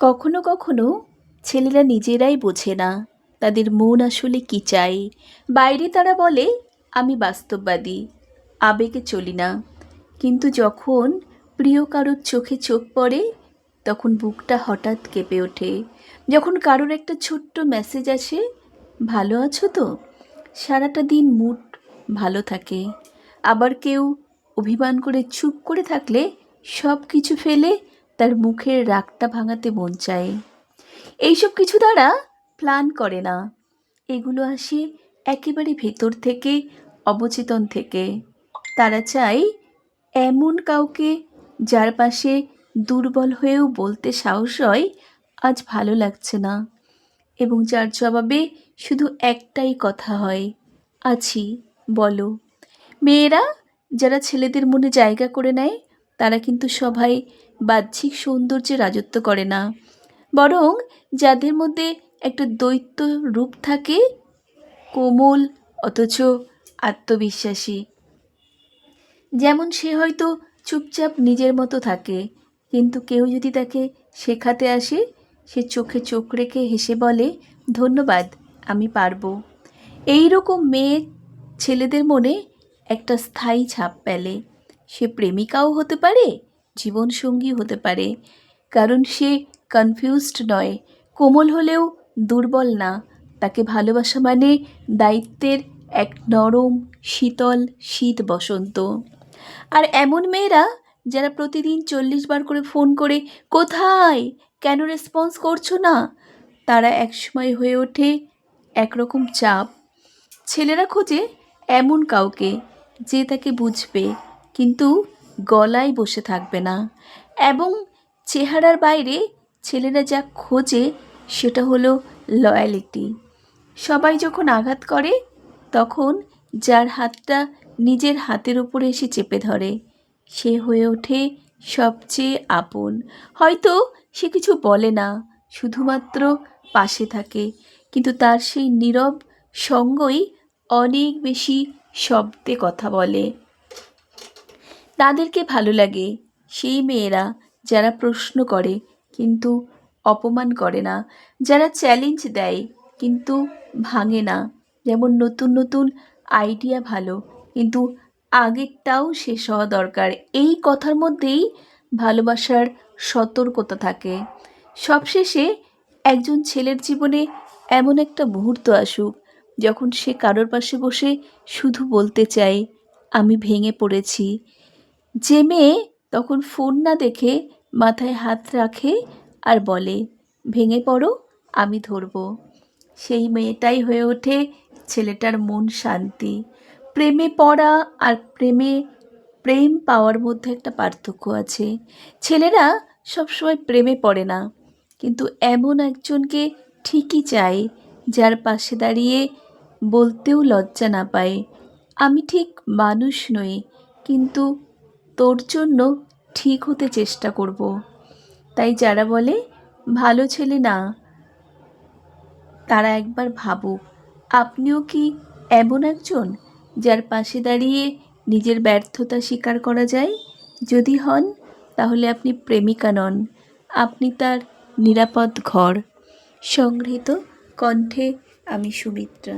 কখনো কখনো ছেলেরা নিজেরাই বোঝে না তাদের মন আসলে কী চাই। বাইরে তারা বলে, আমি বাস্তববাদী, আবেগে চলি না। কিন্তু যখন প্রিয় কারোর চোখে চোখ পড়ে, তখন বুকটা হঠাৎ কেঁপে ওঠে। যখন কারোর একটা ছোট্ট মেসেজ আসে, ভালো আছো তো? সারাটা দিন মুড ভালো থাকে। আবার কেউ অভিমান করে চুপ করে থাকলে সব কিছু ফেলে তার মুখের রাগটা ভাঙাতে মন চায়। এইসব কিছু তারা প্ল্যান করে না। এগুলো আসে একেবারে ভেতর থেকে, অবচেতন থেকে। তারা চায় এমন কাউকে যার পাশে দুর্বল হয়েও বলতে সাহস হয়, আজ ভালো লাগছে না। এবং যার জবাবে শুধু একটাই কথা হয়, আছি, বলো। মেয়েরা যারা ছেলেদের মনে জায়গা করে নেয় তারা কিন্তু সবাই বাহ্যিক সৌন্দর্যে রাজত্ব করে না। বরং যাদের মধ্যে একটা দৈত্য রূপ থাকে, কোমল অথচ আত্মবিশ্বাসী। যেমন সে হয়তো চুপচাপ নিজের মতো থাকে, কিন্তু কেউ যদি তাকে শেখাতে আসে, সে চোখে চোখ রেখে হেসে বলে, ধন্যবাদ, আমি পারব। এই রকম মেয়ে ছেলেদের মনে একটা স্থায়ী ছাপ পেলে সে প্রেমিকাও হতে পারে, জীবনসঙ্গী হতে পারে। কারণ সে কনফিউজড নয়, কোমল হলেও দুর্বল না। তাকে ভালোবাসা মানে দায়িত্বের এক নরম, শীতল শীত বসন্ত। আর এমন মেয়েরা যারা প্রতিদিন চল্লিশ বার করে ফোন করে, কোথায়? কেন রেসপন্স করছ না? তারা একসময় হয়ে ওঠে একরকম চাপ। ছেলেরা খোঁজে এমন কাউকে যে তাকে বুঝবে। কিন্তু গলায় বসে থাকবে না এবং চেহারার বাইরে ছেলেরা যা খোঁজে সেটা হলো লয়ালিটি সবাই যখন আঘাত করে, তখন যার হাতটা নিজের হাতের উপরে এসে চেপে ধরে, সে হয়ে ওঠে সবচেয়ে আপন। হয়তো সে কিছু বলে না, শুধুমাত্র পাশে থাকে, কিন্তু তার সেই নীরব সঙ্গই অনেক বেশি শব্দে কথা বলে। তাদেরকে ভালো লাগে। সেই মেয়েরা যারা প্রশ্ন করে কিন্তু অপমান করে না, যারা চ্যালেঞ্জ দেয় কিন্তু ভাঙে না। যেমন নতুন নতুন আইডিয়া ভালো, কিন্তু আগেরটাও শেষ হওয়া দরকার। এই কথার মধ্যেই ভালোবাসার সতর্কতা থাকে। সবশেষে একজন ছেলের জীবনে এমন একটা মুহূর্ত আসুক, যখন সে কারোর পাশে বসে শুধু বলতে চায়, আমি ভেঙে পড়েছি। যে মেয়ে তখন ফোন না দেখে মাথায় হাত রাখে আর বলে, ভেঙে পড়ো, আমি ধরবো। সেই মেয়েটাই হয়ে ওঠে ছেলেটার মন শান্তি। প্রেমে পড়া আর প্রেমে প্রেম পাওয়ার মধ্যে একটা পার্থক্য আছে। ছেলেরা সবসময় প্রেমে পড়ে না, কিন্তু এমন একজনকে ঠিকই চায় যার পাশে দাঁড়িয়ে বলতেও লজ্জা না পায়। আমি ঠিক মানুষ নই, কিন্তু তোর জন্য ঠিক হতে চেষ্টা করব। তাই যারা বলে, ভালো ছেলে না, তারা একবার ভাবুক, আপনিও কি এমন একজন যার পাশে দাঁড়িয়ে নিজের ব্যর্থতা স্বীকার করা যায়? যদি হন, তাহলে আপনি প্রেমিকা নন, আপনি তার নিরাপদ ঘর। সংগৃহীত কণ্ঠে আমি সুমিত্রা।